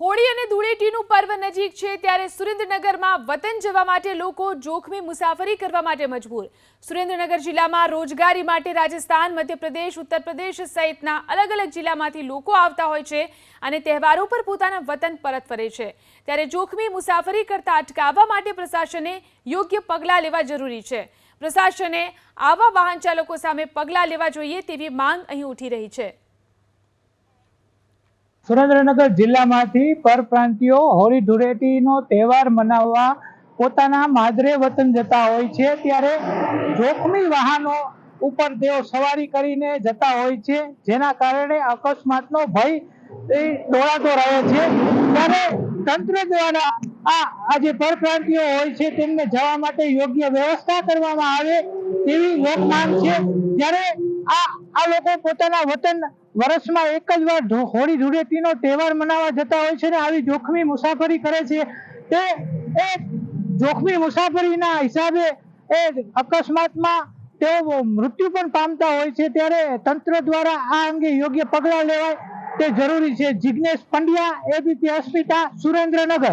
હોળી અને ધૂળેટીનું પર્વ નજીક છે ત્યારે સુરેન્દ્રનગરમાં વતન જવા માટે લોકો જોખમી મુસાફરી કરવા માટે મજબૂર. સુરેન્દ્રનગર જિલ્લામાં રોજગારી માટે રાજસ્થાન, મધ્યપ્રદેશ ઉત્તર પ્રદેશ સહિતના અલગ અલગ જિલ્લામાંથી લોકો આવતા હોય છે અને તહેવારો પર પોતાના વતન પરત ફરે છે. ત્યારે જોખમી મુસાફરી કરતા અટકાવવા માટે પ્રશાસને યોગ્ય પગલાં લેવા જરૂરી છે. પ્રશાસને આવા વાહન ચાલકો સામે પગલાં લેવા જોઈએ તેવી માંગ અહીં ઉઠી રહી છે. સુરેન્દ્રનગર જિલ્લામાંથી પરપ્રાંતિયો હોળી ધૂળેટીનો તહેવાર મનાવવા પોતાના માદરે વતન જતા હોય છે. ત્યારે જોખમી વાહનો ઉપર તેઓ સવારી કરીને જતા હોય છે. જેના કારણે અકસ્માતનો ભય એ દોડાતો રહે છે. ત્યારે તંત્ર દ્વારા આ આ જે પરપ્રાંતિયો હોય છે તેમને જવા માટે યોગ્ય વ્યવસ્થા કરવામાં આવે તેવી લોક છે. ત્યારે આ આ લોકો પોતાના વતન વર્ષમાં એક જ વાર હોળી ધૂળેટીનો તહેવાર મનાવવા જતા હોય છે ને, આવી જોખમી મુસાફરી કરે છે. તે, એ જોખમી મુસાફરીના હિસાબે એ અકસ્માતમાં તેઓ મૃત્યુ પણ પામતા હોય છે. ત્યારે તંત્ર દ્વારા આ અંગે યોગ્ય પગલાં લેવાય તે જરૂરી છે. જિજ્ઞેશ પંડ્યા એબીપી અસ્મિતા સુરેન્દ્રનગર.